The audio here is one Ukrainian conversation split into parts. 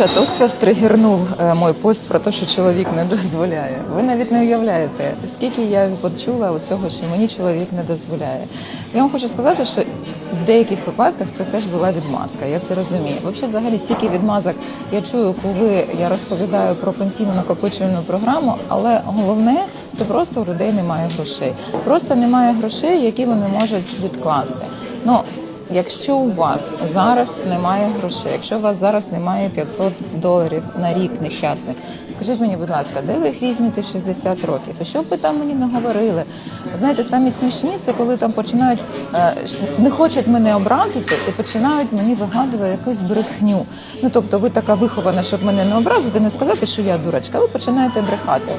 Дівчата, ось вас тригернув е, мой пост про те, що чоловік не дозволяє. Ви навіть не уявляєте, скільки я почула цього, що мені чоловік не дозволяє. Я вам хочу сказати, що в деяких випадках це теж була відмазка. Я це розумію. Взагалі, взагалі, стільки відмазок я чую, коли я розповідаю про пенсійну накопичувальну програму, але головне це просто у людей немає грошей. Просто немає грошей, які вони можуть відкласти. Ну Якщо у вас зараз немає грошей, якщо у вас зараз немає 500 доларів на рік нещасних, скажіть мені, будь ласка, де ви їх візьмете в 60 років? І що б ви там мені не говорили? Знаєте, самі смішні це коли там починають е, не хочуть мене образити і починають мені вигадувати якусь брехню. Ну тобто, ви така вихована, щоб мене не образити, не сказати, що я дурочка. Ви починаєте брехати.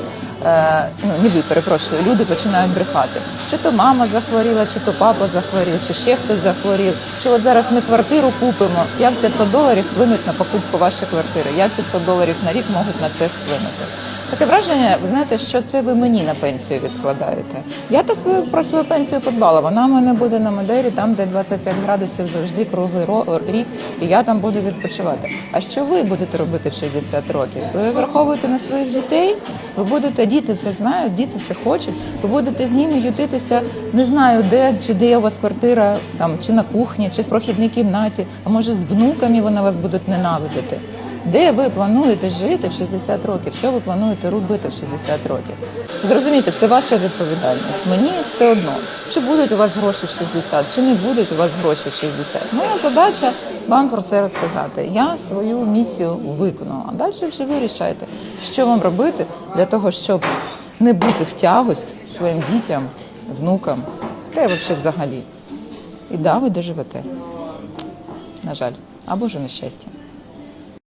Е, ну не ви перепрошую, люди починають брехати. Чи то мама захворіла, чи то папа захворів, чи ще хтось захворів. Що от зараз ми квартиру купимо, як 500 доларів вплинуть на покупку вашої квартири, як 500 доларів на рік можуть на це вплинути. Таке враження, ви знаєте, що це ви мені на пенсію відкладаєте. Я та свою про свою пенсію подбала. Вона в мене буде на Мадері, там, де 25 градусів завжди круглий рік, і я там буду відпочивати. А що ви будете робити в 60 років? Ви розраховуєте на своїх дітей? Ви будете діти це знають, діти це хочуть. Ви будете з ними ютитися, не знаю де, чи де у вас квартира, там чи на кухні, чи в прохідній кімнаті, а може з внуками вони вас будуть ненавидити. Де ви плануєте жити в 60 років? Що ви плануєте робити в 60 років? Зрозумійте, це ваша відповідальність. Мені все одно, чи будуть у вас гроші в 60, чи не будуть у вас гроші в 60. Моя задача вам про це розказати. Я свою місію виконала. А далі вже ви рішайте, що вам робити для того, щоб не бути в тягость своїм дітям, внукам, та й взагалі. І да, ви доживете. На жаль, або ж нещастя.